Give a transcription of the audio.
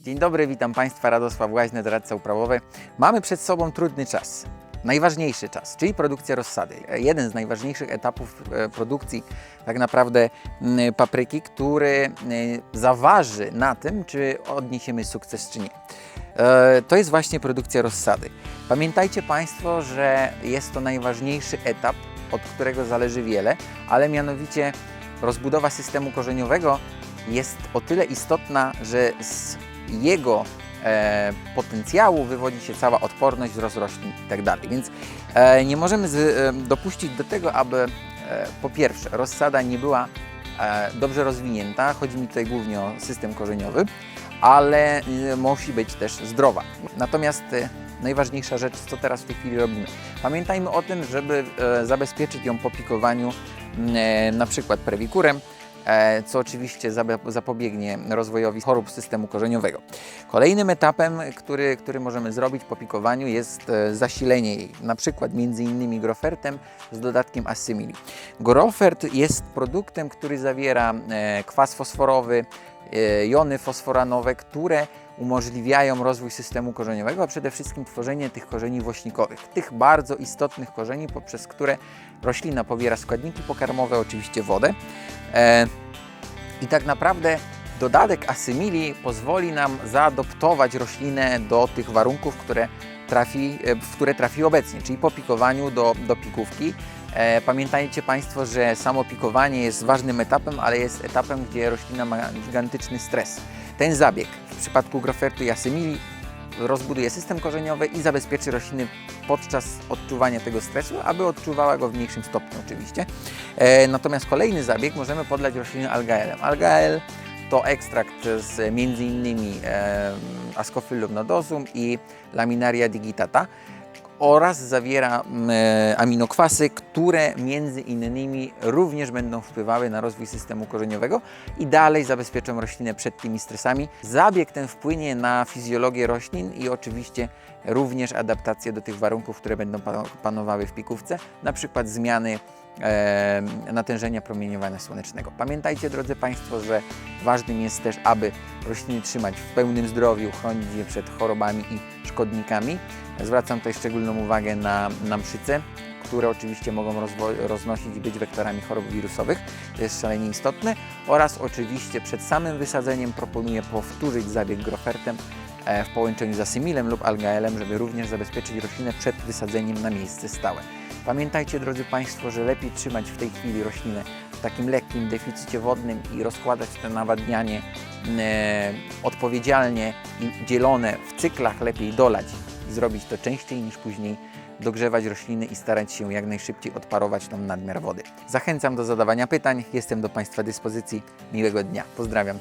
Dzień dobry, witam Państwa, Radosław Łaźny, doradca uprawowy. Mamy przed sobą trudny czas, najważniejszy czas, czyli produkcja rozsady. Jeden z najważniejszych etapów e, produkcji tak naprawdę papryki, który zaważy na tym, czy odniesiemy sukces, czy nie. E, To jest właśnie produkcja rozsady. Pamiętajcie Państwo, że jest to najważniejszy etap, od którego zależy wiele, ale mianowicie rozbudowa systemu korzeniowego jest o tyle istotna, że z jego e, potencjału wywodzi się cała odporność, wzrost roślin itd. Więc e, nie możemy z, e, dopuścić do tego, aby e, po pierwsze rozsada nie była e, dobrze rozwinięta, chodzi mi tutaj głównie o system korzeniowy, ale e, musi być też zdrowa. Natomiast e, najważniejsza rzecz, co teraz w tej chwili robimy. Pamiętajmy o tym, żeby e, zabezpieczyć ją po pikowaniu e, na przykład prewikurem, co oczywiście zapobiegnie rozwojowi chorób systemu korzeniowego. Kolejnym etapem, który, który możemy zrobić po pikowaniu jest e, zasilenie jej, na przykład między innymi grofertem z dodatkiem asymili. Grofert jest produktem, który zawiera e, kwas fosforowy, e, jony fosforanowe, które umożliwiają rozwój systemu korzeniowego, a przede wszystkim tworzenie tych korzeni wośnikowych, tych bardzo istotnych korzeni, poprzez które roślina pobiera składniki pokarmowe, oczywiście wodę. E, I tak naprawdę dodatek asymili pozwoli nam zaadoptować roślinę do tych warunków, które trafi, e, w które trafi obecnie, czyli po pikowaniu do, do pikówki. E, Pamiętajcie Państwo, że samo pikowanie jest ważnym etapem, ale jest etapem, gdzie roślina ma gigantyczny stres. Ten zabieg w przypadku grofertu i asymili rozbuduje system korzeniowy i zabezpieczy rośliny podczas odczuwania tego stresu, aby odczuwała go w mniejszym stopniu oczywiście. E, natomiast kolejny zabieg możemy podlać rośliny algaelem. Algael to ekstrakt z m.in. E, Ascophyllum nodosum i Laminaria digitata oraz zawiera e, aminokwasy, które między innymi również będą wpływały na rozwój systemu korzeniowego i dalej zabezpieczą roślinę przed tymi stresami. Zabieg ten wpłynie na fizjologię roślin i oczywiście również adaptację do tych warunków, które będą pa- panowały w pikówce, na przykład zmiany natężenia promieniowania słonecznego. Pamiętajcie, drodzy Państwo, że ważnym jest też, aby rośliny trzymać w pełnym zdrowiu, chronić je przed chorobami i szkodnikami. Zwracam tutaj szczególną uwagę na, na mszyce, które oczywiście mogą roznosić i być wektorami chorób wirusowych. To jest szalenie istotne. Oraz oczywiście przed samym wysadzeniem proponuję powtórzyć zabieg grofertem e, w połączeniu z asymilem lub algaelem, żeby również zabezpieczyć roślinę przed wysadzeniem na miejsce stałe. Pamiętajcie, drodzy Państwo, że lepiej trzymać w tej chwili roślinę w takim lekkim deficycie wodnym i rozkładać to nawadnianie e, odpowiedzialnie i dzielone w cyklach, lepiej dolać i zrobić to częściej niż później dogrzewać rośliny i starać się jak najszybciej odparować tą nadmiar wody. Zachęcam do zadawania pytań, jestem do Państwa dyspozycji. Miłego dnia, pozdrawiam.